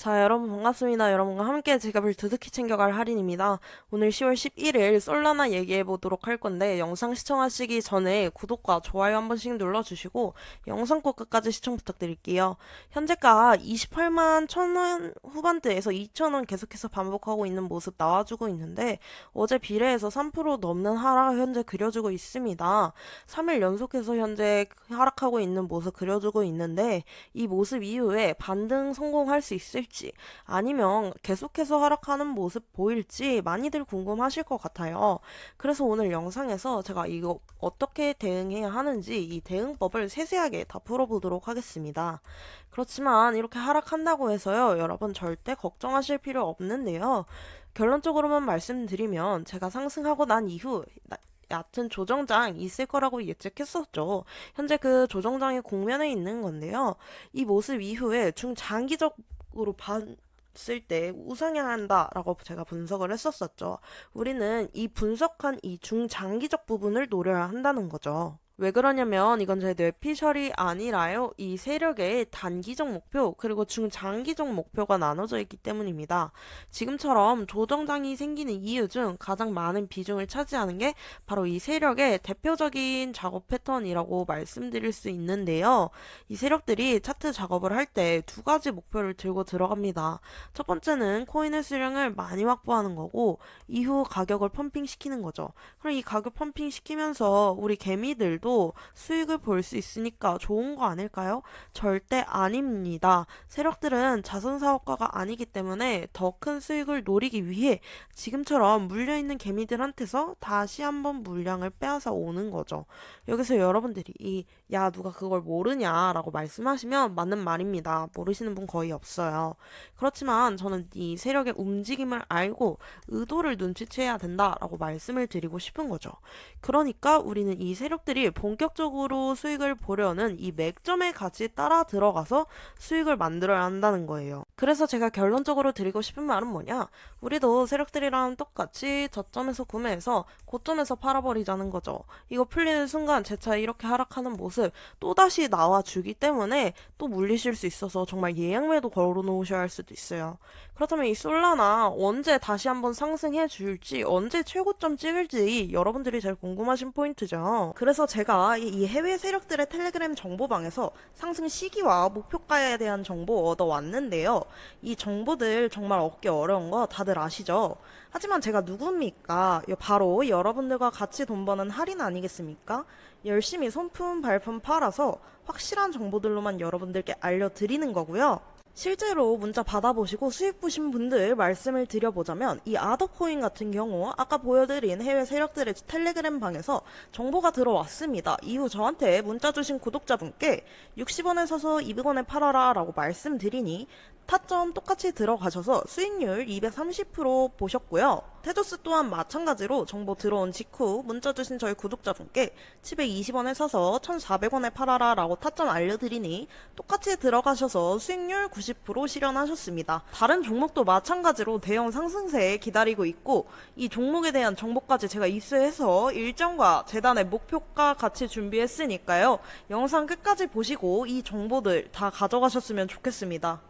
자, 여러분 반갑습니다. 여러분과 함께 지갑을 두둑히 챙겨갈 할인입니다. 오늘 10월 11일 솔라나 얘기해 보도록 할 건데 영상 시청하시기 전에 구독과 좋아요 한 번씩 눌러 주시고 영상 꼭 끝까지 시청 부탁드릴게요. 현재가 28만 1000원 후반대에서 2000원 계속해서 반복하고 있는 모습 나와주고 있는데 어제 비례해서 3% 넘는 하락 현재 그려주고 있습니다. 3일 연속해서 현재 하락하고 있는 모습 그려주고 있는데 이 모습 이후에 반등 성공할 수 있을 지 아니면 계속해서 하락하는 모습 보일지 많이들 궁금하실 것 같아요. 그래서 오늘 영상에서 제가 이거 어떻게 대응해야 하는지 이 대응법을 세세하게 다 풀어보도록 하겠습니다. 그렇지만 이렇게 하락한다고 해서요, 여러분 절대 걱정하실 필요 없는데요. 결론적으로만 말씀드리면 제가 상승하고 난 이후 나- 얕은 조정장 있을 거라고 예측했었죠. 현재 그 조정장의 공면에 있는 건데요. 이 모습 이후에 중장기적 으로 봤을 때 우상향한다라고 제가 분석을 했었었죠. 우리는 이 분석한 이 중장기적 부분을 노려야 한다는 거죠. 왜 그러냐면 이건 제 뇌피셜이 아니라요. 이 세력의 단기적 목표 그리고 중장기적 목표가 나눠져 있기 때문입니다. 지금처럼 조정장이 생기는 이유 중 가장 많은 비중을 차지하는 게 바로 이 세력의 대표적인 작업 패턴이라고 말씀드릴 수 있는데요. 이 세력들이 차트 작업을 할 때 두 가지 목표를 들고 들어갑니다. 첫 번째는 코인의 수량을 많이 확보하는 거고 이후 가격을 펌핑 시키는 거죠. 그럼 이 가격 펌핑 시키면서 우리 개미들도 수익을 볼 수 있으니까 좋은 거 아닐까요? 절대 아닙니다. 세력들은 자선 사업가가 아니기 때문에 더 큰 수익을 노리기 위해 지금처럼 물려있는 개미들한테서 다시 한번 물량을 빼앗아 오는 거죠. 여기서 여러분들이 이, 야, 누가 그걸 모르냐라고 말씀하시면 맞는 말입니다. 모르시는 분 거의 없어요. 그렇지만 저는 이 세력의 움직임을 알고 의도를 눈치채야 된다라고 말씀을 드리고 싶은 거죠. 그러니까 우리는 이 세력들이 본격적으로 수익을 보려는 이 맥점에 같이 따라 들어가서 수익을 만들어야 한다는 거예요. 그래서 제가 결론적으로 드리고 싶은 말은 뭐냐? 우리도 세력들이랑 똑같이 저점에서 구매해서 고점에서 팔아버리자는 거죠. 이거 풀리는 순간 제 차 이렇게 하락하는 모습 또다시 나와주기 때문에 또 물리실 수 있어서 정말 예약매도 걸어놓으셔야 할 수도 있어요. 그렇다면 이 솔라나 언제 다시 한번 상승해 줄지, 언제 최고점 찍을지 여러분들이 제일 궁금하신 포인트죠. 그래서 제가 이- 이 해외 세력들의 텔레그램 정보방에서 상승 시기와 목표가에 대한 정보 얻어왔는데요. 이 정보들 정말 얻기 어려운 거 다들 아시죠? 하지만 제가 누굽니까? 여- 바로 여러분들과 같이 돈 버는 할인 아니겠습니까? 열심히 손품 발품 팔아서 확실한 정보들로만 여러분들께 알려드리는 거고요. 실제로 문자 받아보시고 수익 보신 분들 말씀을 드려보자면 이 아더코인 같은 경우 아까 보여드린 해외 세력들의 텔레그램 방에서 정보가 들어왔습니다. 이후 저한테 문자 주신 구독자분께 60원에 사서 200원에 팔아라 라고 말씀드리니 타점 똑같이 들어가셔서 수익률 230% 보셨고요. 테조스 또한 마찬가지로 정보 들어온 직후 문자 주신 저희 구독자분께 720원에 사서 1,400원에 팔아라 라고 타점 알려드리니 똑같이 들어가셔서 수익률 90% 실현하셨습니다. 다른 종목도 마찬가지로 대형 상승세에 기다리고 있고 이 종목에 대한 정보까지 제가 입수해서 일정과 재단의 목표가 같이 준비했으니까요. 영상 끝까지 보시고 이 정보들 다 가져가셨으면 좋겠습니다.